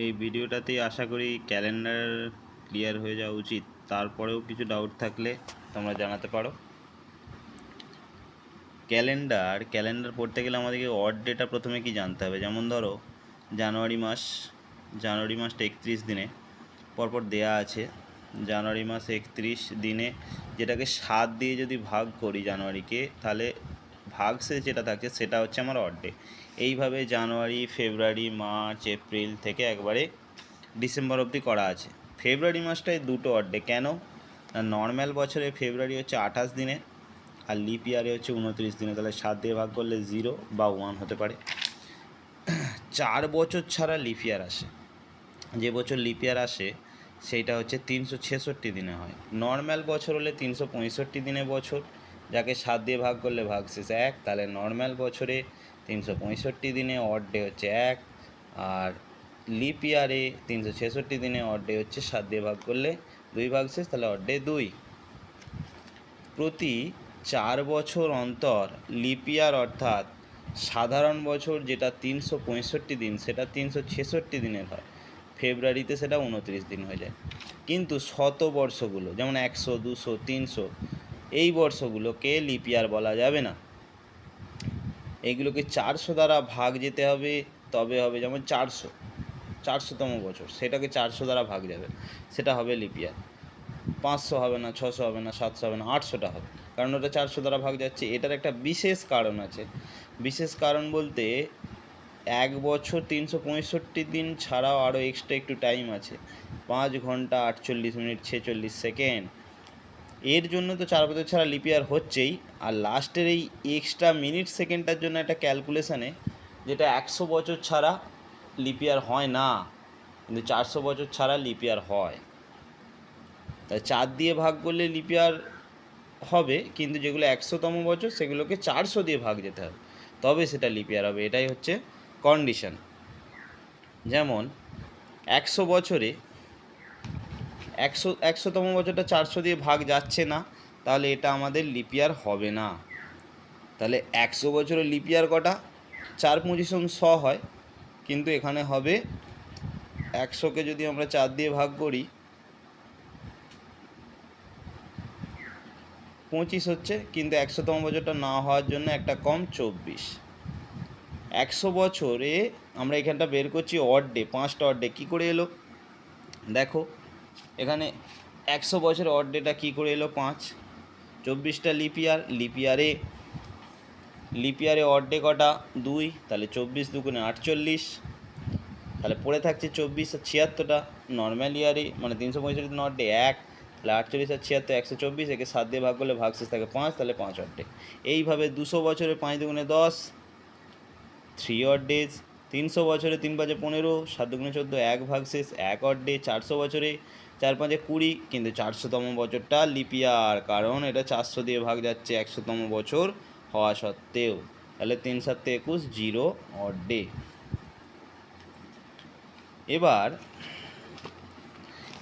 এই ভিডিওটাতেই আশা করি calendar clear হয়ে যাওয়া উচিত। তারপরেও কিছু ডাউট থাকলে তোমরা জানাতে পারো। ক্যালেন্ডার ক্যালেন্ডার পড়তে গেলে আমাদেরকে অড ডেটা প্রথমে কি জানতে হবে? যেমন ধরো, জানুয়ারি মাস, জানুয়ারি মাসটা একত্রিশ দিনে, পরপর দেয়া আছে। জানুয়ারি মাস একত্রিশ দিনে যেটাকে সাত দিয়ে যদি ভাগ করি জানুয়ারিকে, তাহলে ভাগশেষ যেটা থাকে সেটা হচ্ছে আমার অড ডে এইভাবে জানুয়ারি, ফেব্রুয়ারি, মার্চ, এপ্রিল থেকে একবারে ডিসেম্বর অবধি করা আছে। ফেব্রুয়ারি মাসটায় দুটো অড ডে কেন? না নর্ম্যাল বছরে ফেব্রুয়ারি হচ্ছে আঠাশ দিনে, আর লিপ ইয়ারে হচ্ছে উনত্রিশ দিনে। তাহলে সাত দিয়ে ভাগ করলে জিরো বা ওয়ান হতে পারে। চার বছর ছাড়া লিপ ইয়ার আসে। যে বছর লিপ ইয়ার আসে, সেইটা হচ্ছে তিনশো ছেষট্টি দিনে হয়। নর্ম্যাল বছর হলে তিনশো পঁয়ষট্টি দিনে বছর যাকে সাত দিয়ে ভাগ করলে ভাগ শেষ এক, তাহলে নর্ম্যাল বছরে তিনশো পঁয়ষট্টি দিনে অড ডে হচ্ছে এক, আর লিপ ইয়ারে তিনশো ছেষট্টি দিনে অড ডে হচ্ছে সাত দিয়ে ভাগ করলে দুই ভাগ শেষ, তাহলে অড ডে দুই। প্রতি চার বছর অন্তর লিপ ইয়ার অর্থাৎ সাধারণ বছর যেটা তিনশো পঁয়ষট্টি দিন, সেটা তিনশো ছেষট্টি দিনের হয়। ফেব্রুয়ারিতে সেটা উনত্রিশ দিন হয়ে যায়। কিন্তু শতবর্ষগুলো, যেমন একশো, দুশো, তিনশো এই বর্ষগুলোকে লিপ ইয়ার বলা যাবে না। এইগুলোকে চারশো দ্বারা ভাগ যেতে হবে, তবে হবে যেমন চারশো, চারশোতম বছর, সেটাকে চারশো দ্বারা ভাগ যাবে, সেটা হবে লিপ ইয়ার পাঁচশো হবে না, ছশো হবে না, সাতশো হবে না, আটশোটা হবে, কারণ ওটা চারশো দ্বারা ভাগ যাচ্ছে। এটার একটা বিশেষ কারণ আছে। বিশেষ কারণ বলতে, এক বছর তিনশো পঁয়ষট্টি দিন ছাড়াও আরও এক্সট্রা একটু টাইম আছে। পাঁচ ঘণ্টা আটচল্লিশ মিনিট ছেচল্লিশ সেকেন্ড এর জন্য তো চার বছর ছাড়া লিপিয়ার হচ্ছেই। আর লাস্টের এই এক্সট্রা মিনিট সেকেন্ডটার জন্য একটা ক্যালকুলেশানে যেটা একশো বছর ছাড়া লিপিয়ার হয় না, কিন্তু চারশো বছর ছাড়া লিপিয়ার হয়। তাই চার দিয়ে ভাগ করলে লিপিয়ার হবে, কিন্তু যেগুলো একশোতম বছর, সেগুলোকে চারশো দিয়ে ভাগ যেতে হবে। তবে সেটা লিপিয়ার হবে, এটাই হচ্ছে কন্ডিশন যেমন, একশো বছরে একশো, একশোতম বছরটা চারশো দিয়ে ভাগ যাচ্ছে না, তাহলে এটা আমাদের লিপিয়ার হবে না। তাহলে একশো বছরের লিপিয়ার কটা? চার পঁচিশম শ হয়, কিন্তু এখানে হবে একশোকে যদি আমরা চার দিয়ে ভাগ করি, পঁচিশ হচ্ছে, কিন্তু একশোতম বছরটা না হওয়ার জন্য একটা কম চব্বিশ। একশো বছরে আমরা এখানটা বের করছি অড ডে পাঁচটা অড ডে কী করে এলো? দেখো এখানে একশো বছর অড ডেটা কী করে এলো? পাঁচ। চব্বিশটা লিপিয়ার লিপিয়ারে লিপিয়ারে অড ডে কটা? দুই। তাহলে চব্বিশ দুগুণে আটচল্লিশ। তাহলে পড়ে থাকছে চব্বিশ আর ছিয়াত্তরটা। নর্মাল ইয়ারে মানে তিনশো পঁয়ষট্টি অড ডে এক। তাহলে আটচল্লিশ আর ছিয়াত্তর, একশো চব্বিশ, একে সাত দিয়ে ভাগ করলে ভাগ শেষ থাকে পাঁচ, তাহলে পাঁচ অড ডে এইভাবে দুশো বছরে পাঁচ দুগুণে দশ। থ্রি অড ডেজ তিনশো বছরে তিন পাঁচে পনেরো, সাত দুগুণে চোদ্দ, এক ভাগ শেষ, এক অড ডে চারশো বছরে, চার পাঁচে কুড়ি, কিন্তু চারশোতম বছরটা লিপিয়ার কারণ এটা চারশো দিয়ে ভাগ যাচ্ছে একশোতম বছর হওয়া সত্ত্বেও। তাহলে তিন সাতে একুশ, জিরো অড ডে এবার,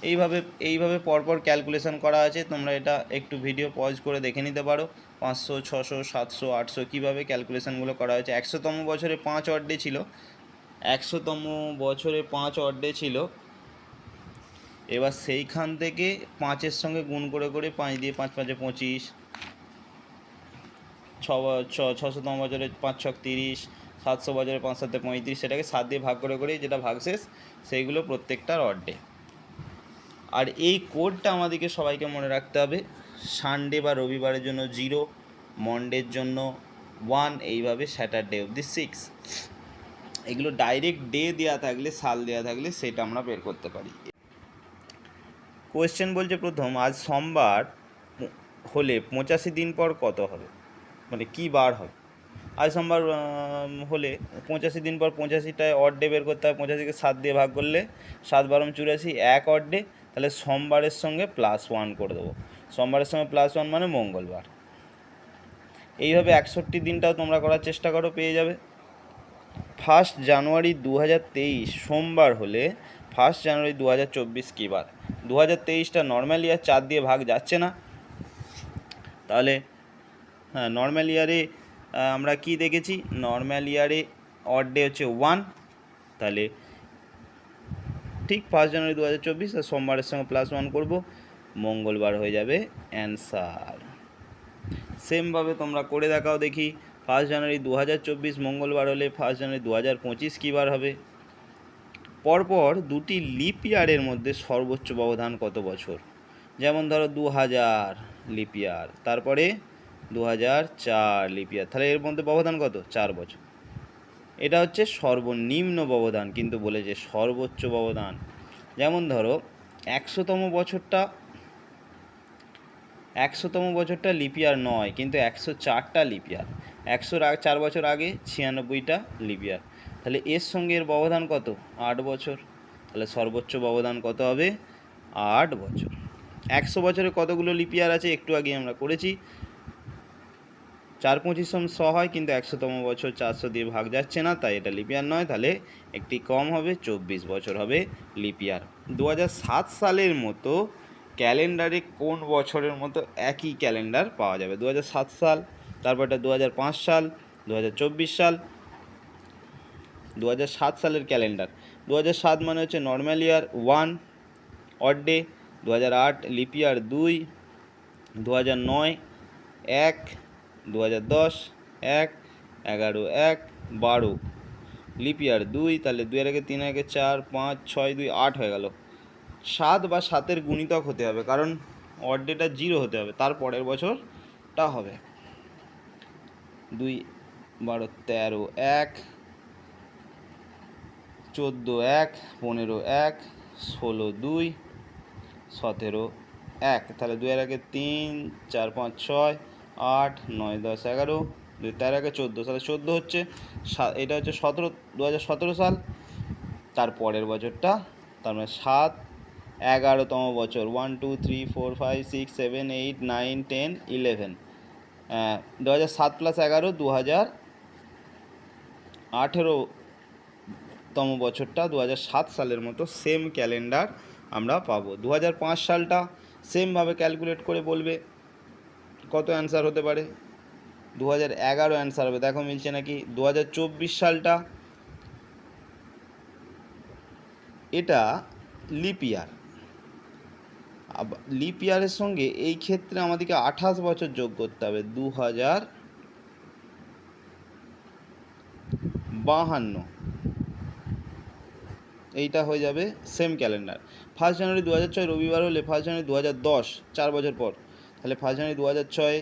এইভাবে এইভাবে পরপর ক্যালকুলেশন করা আছে, তোমরা এটা একটু ভিডিও পজ করে দেখে নিতে পারো। পাঁচশো, ছশো, সাতশো, আটশো, কীভাবে ক্যালকুলেশনগুলো করা হয়েছে। একশোতম বছরে পাঁচ অর্ডে ছিল একশোতম বছরে পাঁচ অর্ডে ছিল। এবার সেইখান থেকে পাঁচের সঙ্গে গুণ করে করে পাঁচ দিয়ে পাঁচ, পাঁচে পঁচিশ। ছশোতম বছরে পাঁচ, ছক তিরিশ। সাতশো বছরে পাঁচ, সাতে পঁয়ত্রিশ। সেটাকে সাত দিয়ে ভাগ করে করে যেটা ভাগশেষ, সেইগুলো প্রত্যেকটার অর্ডে। আর এই কোডটা আমাদেরকে সবাইকে মনে রাখতে হবে, সানডে বা রবিবারের জন্য জিরো, মন্ডের জন্য ওয়ান, এইভাবে স্যাটারডে অব দি সিক্স। এগুলো ডাইরেক্ট ডে দেওয়া থাকলে, সাল দেওয়া থাকলে সেটা আমরা বের করতে পারি। কোয়েশ্চেন বলছে প্রথম, আজ সোমবার হলে পঁচাশি দিন পর কত হবে? মানে কি বার হবে? আজ সোমবার হলে পঁচাশি দিন পর পঁচাশিটায় অড ডে বের করতে হবে। পঁচাশিকে সাত দিয়ে ভাগ করলে সাত বারম চুরাশি, এক অড ডে তাহলে সোমবারের সঙ্গে প্লাস ওয়ান করে দেবো। সোমবারের সঙ্গে প্লাস ওয়ান মানে মঙ্গলবার। এইভাবে একষট্টি দিনটাও তোমরা করার চেষ্টা করো, পেয়ে যাবে। ফার্স্ট জানুয়ারি দু হাজার তেইশ, সোমবার হলে ফার্স্ট জানুয়ারি দু হাজার চব্বিশ কী বার? দু হাজার তেইশটা নর্মাল ইয়ার চার দিয়ে ভাগ যাচ্ছে না। তাহলে হ্যাঁ নর্মাল ইয়ারে আমরা কি দেখেছি? নর্মাল ইয়ারে অড ডে হচ্ছে ওয়ান তাহলে, ঠিক ফার্স্ট জানুয়ারি দু হাজার চব্বিশ আর সোমবারের সঙ্গে প্লাস ওয়ান করব। মঙ্গলবার হয়ে যাবে অ্যান্সার সেমভাবে তোমরা করে দেখাও দেখি। ফার্স্ট জানুয়ারি দু হাজার চব্বিশ, মঙ্গলবার হলে ফার্স্ট জানুয়ারি দু হাজার পঁচিশ কী বার হবে? পরপর দুটি লিপ ইয়ারের মধ্যে সর্বোচ্চ ব্যবধান কত বছর? যেমন ধরো দু হাজার লিপ ইয়ার, তারপরে দু হাজার চার লিপ ইয়ার, তাহলে এর মধ্যে ব্যবধান কত? চার বছর। এটা হচ্ছে সর্বনিম্ন ব্যবধান, কিন্তু বলেছে সর্বোচ্চ ব্যবধান। যেমন ধরো একশোতম বছরটা একশোতম বছরটা লিপিয়ার নয়, কিন্তু একশো চারটা লিপিয়ার একশোর আগ চার বছর আগে ছিয়ানব্বইটা লিপিয়ার তাহলে এর সঙ্গে এর ব্যবধান কত? আট বছর। তাহলে সর্বোচ্চ ব্যবধান কত হবে? আট বছর। একশো বছরে কতগুলো লিপিয়ার আছে? একটু আগে আমরা করেছি। চার পঁচিশ সম শ হয়, কিন্তু একশোতম বছর চারশো দিয়ে ভাগ যাচ্ছে না, তাই এটা লিপিয়ার নয়। তাহলে একটি কম হবে, চব্বিশ বছর হবে লিপিয়ার দু সালের মতো ক্যালেন্ডারে কোন বছরের মতো একই ক্যালেন্ডার পাওয়া যাবে? দু সাল তারপরটা দু পাঁচ সাল দু সাল দু সালের ক্যালেন্ডার। দু মানে হচ্ছে normal year one odd day দু আট লিপ ইয়ার দুই দু নয়, এক দু দশ, এক, এগারো, এক, বারো। লিপ ইয়ার দুই, তাহলে দুই আগে তিন আগে চার, পাঁচ, ছয়, দুই, আট হয়ে গেল। সাত বা সাতের গুণিতক হতে হবে, কারণ অর্ডেটা জিরো হতে হবে, তার পরের বছরটা হবে। দুই, বারো, তেরো, এক, চোদ্দ, এক, পনেরো, এক, ষোলো, দুই, সতেরো, এক। তাহলে দুই আগে তিন, চার, পাঁচ, ছয়, আট, নয়, দশ, এগারো, দুই, তেরো আগে চোদ্দ। তাহলে চোদ্দ হচ্ছে এটা হচ্ছে সতেরো দু হাজার সতেরো সাল, তার পরের বছরটা, তার মানে সাত এগারোতম বছর। One two three four five six seven eight nine ten eleven দু হাজার সাত প্লাস এগারো দু হাজার আঠেরো তম বছরটা দু হাজার সাত সালের মতো সেম ক্যালেন্ডার আমরা পাবো। দু হাজার পাঁচ সালটা সেমভাবে ক্যালকুলেট করে বলবে। কত অ্যান্সার হতে পারে? দু হাজার এগারো অ্যান্সার হবে। দেখো মিলছে নাকি? দু হাজার চব্বিশ সালটা এটা লিপ ইয়ার লিপ ইয়ারের সঙ্গে এই ক্ষেত্রে আমাদেরকে আঠাশ বছর যোগ করতে হবে দু হাজার বাহান্ন। এইটা হয়ে যাবে সেম ক্যালেন্ডার ফার্স্ট জানুয়ারি দু হাজার ছয়, রবিবার হলে ফার্স্ট জানুয়ারি দু হাজার দশ, চার বছর পর। তাহলে ফার্স্ট জানুয়ারি দু হাজার ছয়,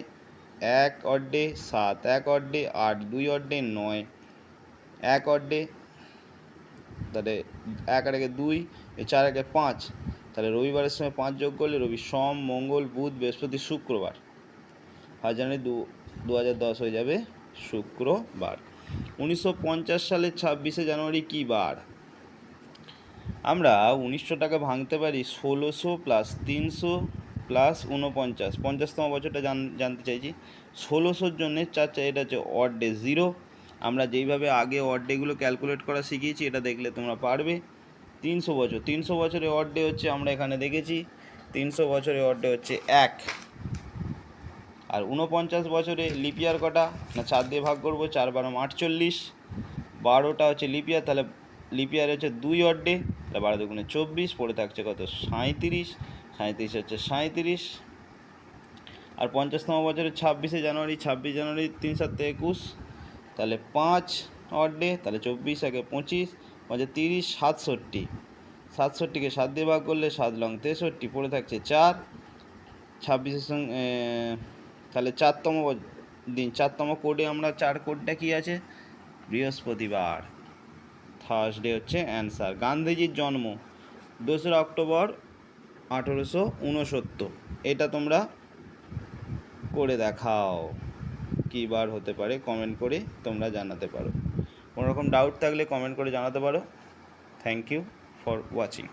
এক অড্ডে সাত, এক অড্ডে আট, দুই অড্ডে নয়, এক অড্ডে, তাহলে এক আর একে দুই চার একে পাঁচ। তাহলে রবিবারের সময় পাঁচ যোগ করলে রবি সোম, মঙ্গল, বুধ, বৃহস্পতি, শুক্রবার। ফার্স্ট জানুয়ারি দু দু হাজার দশ হয়ে যাবে শুক্রবার। উনিশশো পঞ্চাশ সালের ছাব্বিশে জানুয়ারি কী বার? আমরা উনিশশো টাকা ভাঙতে পারি ষোলোশো প্লাস তিনশো প্লাস উনপঞ্চাশ পঞ্চাশতম বছরটা জান, জানতে চাইছি। ষোলোশোর জন্যে চার চার, এটা হচ্ছে অড ডে জিরো আমরা যেইভাবে আগে অড ডেগুলো ক্যালকুলেট করা শিখিয়েছি, এটা দেখলে তোমরা পারবে। তিনশো বছর। তিনশো বছরে অড ডে হচ্ছে আমরা এখানে দেখেছি, তিনশো বছরে অড ডে হচ্ছে এক। আর উনপঞ্চাশ বছরে লিপিয়ার কটা? না, চার দিয়ে ভাগ করব, চার বারো, আটচল্লিশ। বারোটা হচ্ছে লিপিয়ার তাহলে লিপিয়ার হচ্ছে দুই অড্ডে তাহলে বারো দুগুণে চব্বিশ, পড়ে থাকছে কত? সাঁইত্রিশ। সাঁইত্রিশ হচ্ছে সাঁইত্রিশ। আর পঞ্চাশতম বছরের ছাব্বিশে জানুয়ারি, ছাব্বিশ জানুয়ারি তিন সাত একুশ। তাহলে পাঁচ অড্ডে তাহলে চব্বিশ আগে পঁচিশ পাঁচে তিরিশ, সাতষট্টি। সাতষট্টিকে সাত দিয়ে ভাগ করলে সাত লং তেষট্টি, পড়ে থাকছে চার। ছাব্বিশের সঙ্গে তাহলে চারতম দিন, চারতম কোডে আমরা চার কোডটা কি আছে? বৃহস্পতিবার। থার্সডে হচ্ছে অ্যান্সার গান্ধীজির জন্ম দোসরা অক্টোবর আঠেরোশো উনসত্তর। এটা তোমরা করে দেখাও। কী বার হতে পারে? কমেন্ট করে তোমরা জানাতে পারো। কোনো রকম ডাউট থাকলে কমেন্ট করে জানাতে পারো। Thank you for watching